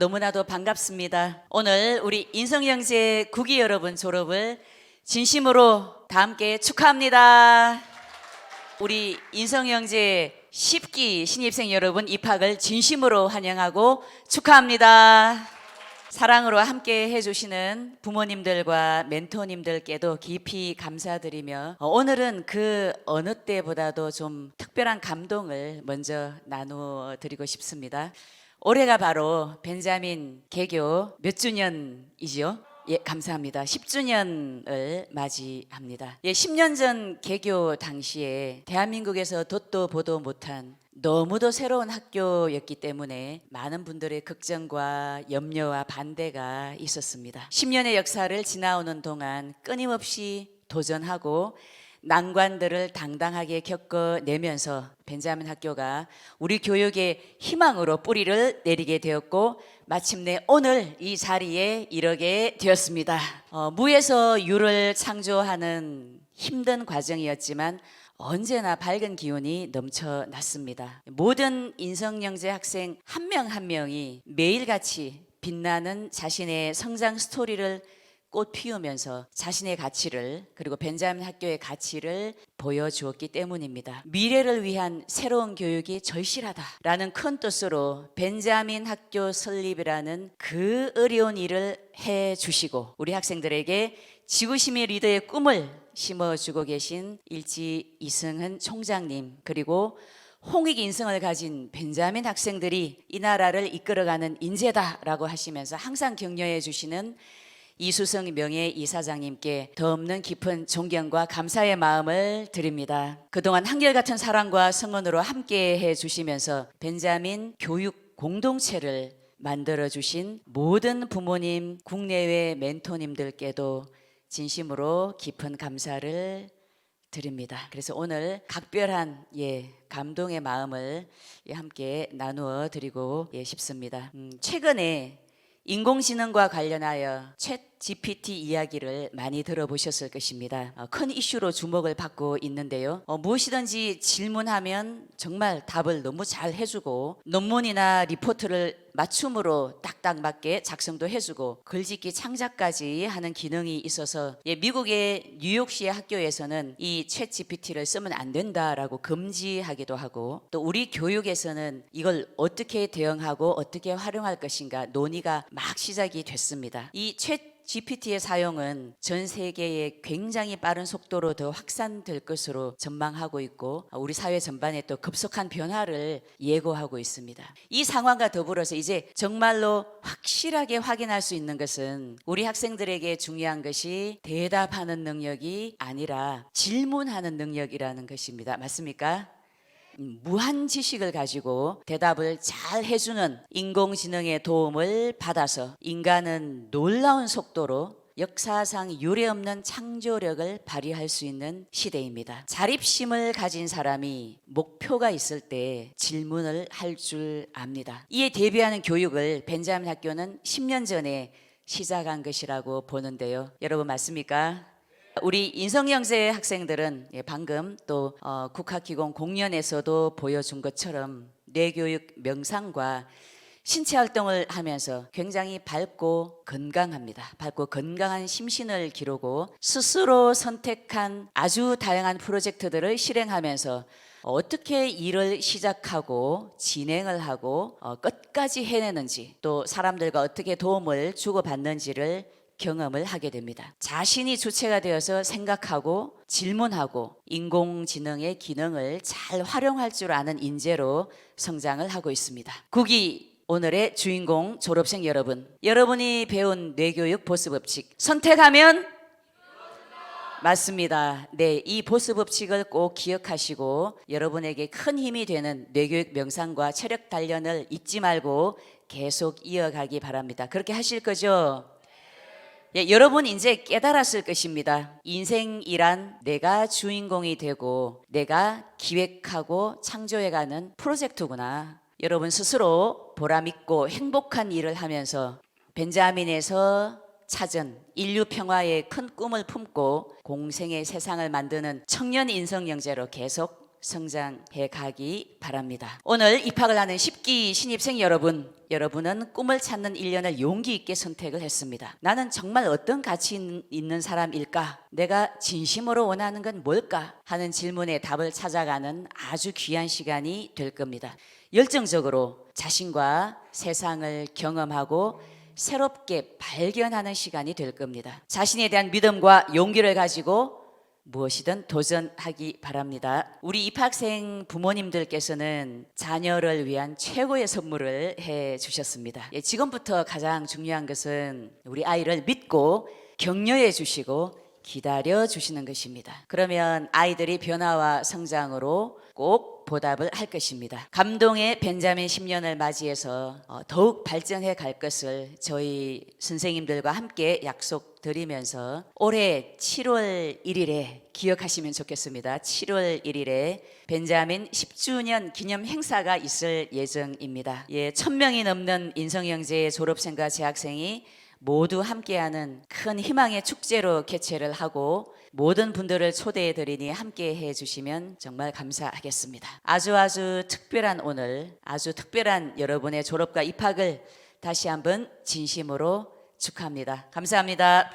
너무나도 반갑습니다. 오늘 우리 인성영재 국위 여러분 졸업을 진심으로 다 함께 축하합니다. 우리 인성영재 10기 신입생 여러분 입학을 진심으로 환영하고 축하합니다. 사랑으로 함께 해주시는 부모님들과 멘토님들께도 깊이 감사드리며 어, 오늘은 그 어느 때보다도 좀 특별한 감동을 먼저 나누어 드리고 싶습니다. 올해가 바로 벤자민 개교 몇 주년이지요? 예, 감사합니다. 10주년을 맞이합니다. 예, 10년 전 개교 당시에 대한민국에서 돛도 보도 못한 너무도 새로운 학교였기 때문에 많은 분들의 걱정과 염려와 반대가 있었습니다. 10년의 역사를 지나오는 동안 끊임없이 도전하고 난관들을 당당하게 겪어내면서 벤자민 학교가 우리 교육의 희망으로 뿌리를 내리게 되었고 마침내 오늘 이 자리에 이르게 되었습니다. 어, 무에서 유를 창조하는 힘든 과정이었지만 언제나 밝은 기운이 넘쳐났습니다. 모든 인성영재 학생 한 명한 명이 매일같이 빛나는 자신의 성장 스토리를 꽃 피우면서 자신의 가치를 그리고 벤자민 학교의 가치를 보여주었기 때문입니다. 미래를 위한 새로운 교육이 절실하다라는 큰 뜻으로 벤자민 학교 설립이라는 그 어려운 일을 해 주시고 우리 학생들에게 지구심의 리더의 꿈을 심어주고 계신 일지 이승은 총장님 그리고 홍익 인성을 가진 벤자민 학생들이 이 나라를 이끌어가는 인재다라고 하시면서 항상 격려해 주시는 이수성 명예 이사장님께 더 없는 깊은 존경과 감사의 마음을 드립니다. 그동안 한결같은 사랑과 성원으로 함께 해 주시면서 벤자민 교육 공동체를 만들어 주신 모든 부모님, 국내외 멘토님들께도 진심으로 깊은 감사를 드립니다. 그래서 오늘 각별한 예 감동의 마음을 예, 함께 나누어 드리고 예, 싶습니다. 음, 최근에 인공지능과 관련하여 챗 GPT 이야기를 많이 들어보셨을 것입니다. 어, 큰 이슈로 주목을 받고 있는데요. 어, 무엇이든지 질문하면 정말 답을 너무 잘 해주고 논문이나 리포트를 맞춤으로 딱딱 맞게 작성도 해주고 글짓기 창작까지 하는 기능이 있어서 예, 미국의 뉴욕시의 학교에서는 이챗 GPT를 쓰면 안 된다라고 금지하기도 하고 또 우리 교육에서는 이걸 어떻게 대응하고 어떻게 활용할 것인가 논의가 막 시작이 됐습니다. 이챗 GPT의 사용은 전 세계에 굉장히 빠른 속도로 더 확산될 것으로 전망하고 있고 우리 사회 전반에 또 급속한 변화를 예고하고 있습니다. 이 상황과 더불어서 이제 정말로 확실하게 확인할 수 있는 것은 우리 학생들에게 중요한 것이 대답하는 능력이 아니라 질문하는 능력이라는 것입니다. 맞습니까? 음, 무한 지식을 가지고 대답을 잘 해주는 인공지능의 도움을 받아서 인간은 놀라운 속도로 역사상 유례없는 창조력을 발휘할 수 있는 시대입니다. 자립심을 가진 사람이 목표가 있을 때 질문을 할 줄 압니다. 이에 대비하는 교육을 벤자민 학교는 10년 전에 시작한 것이라고 보는데요. 여러분 맞습니까? 우리 인성영재 학생들은 예, 방금 또 어, 국학기공 공연에서도 보여준 것처럼 뇌교육 명상과 신체 활동을 하면서 굉장히 밝고 건강합니다. 밝고 건강한 심신을 기르고 스스로 선택한 아주 다양한 프로젝트들을 실행하면서 어떻게 일을 시작하고 진행을 하고 어, 끝까지 해내는지 또 사람들과 어떻게 도움을 주고받는지를 경험을 하게 됩니다. 자신이 주체가 되어서 생각하고 질문하고 인공지능의 기능을 잘 활용할 줄 아는 인재로 성장을 하고 있습니다. 국이 오늘의 주인공 졸업생 여러분, 여러분이 배운 뇌교육 보스 법칙 선택하면 맞습니다. 네, 이 보스 법칙을 꼭 기억하시고 여러분에게 큰 힘이 되는 뇌교육 명상과 체력 단련을 잊지 말고 계속 이어가기 바랍니다. 그렇게 하실 거죠? 예, 여러분 이제 깨달았을 것입니다. 인생이란 내가 주인공이 되고 내가 기획하고 창조해가는 프로젝트구나. 여러분 스스로 보람있고 행복한 일을 하면서 벤자민에서 찾은 인류 평화의 큰 꿈을 품고 공생의 세상을 만드는 청년 인성 영재로 계속 성장해 가기 바랍니다. 오늘 입학을 하는 10기 신입생 여러분, 여러분은 꿈을 찾는 1년을 용기 있게 선택을 했습니다. 나는 정말 어떤 가치 있는 사람일까? 내가 진심으로 원하는 건 뭘까? 하는 질문에 답을 찾아가는 아주 귀한 시간이 될 겁니다. 열정적으로 자신과 세상을 경험하고 새롭게 발견하는 시간이 될 겁니다. 자신에 대한 믿음과 용기를 가지고 무엇이든 도전하기 바랍니다. 우리 입학생 부모님들께서는 자녀를 위한 최고의 선물을 해 주셨습니다. 예, 지금부터 가장 중요한 것은 우리 아이를 믿고 격려해 주시고 기다려 주시는 것입니다. 그러면 아이들이 변화와 성장으로 꼭 보답을 할 것입니다. 감동의 벤자민 10년을 맞이해서 어, 더욱 발전해 갈 것을 저희 선생님들과 함께 약속 드리면서 올해 7월 1일에 기억하시면 좋겠습니다. 7월 1일에 벤자민 10주년 기념 행사가 있을 예정입니다. 예, 1000명이 넘는 인성영재 졸업생과 재학생이 모두 함께하는 큰 희망의 축제로 개최를 하고 모든 분들을 초대해 드리니 함께 해 주시면 정말 감사하겠습니다. 아주 아주 특별한 오늘, 아주 특별한 여러분의 졸업과 입학을 다시 한번 진심으로 축하합니다. 감사합니다.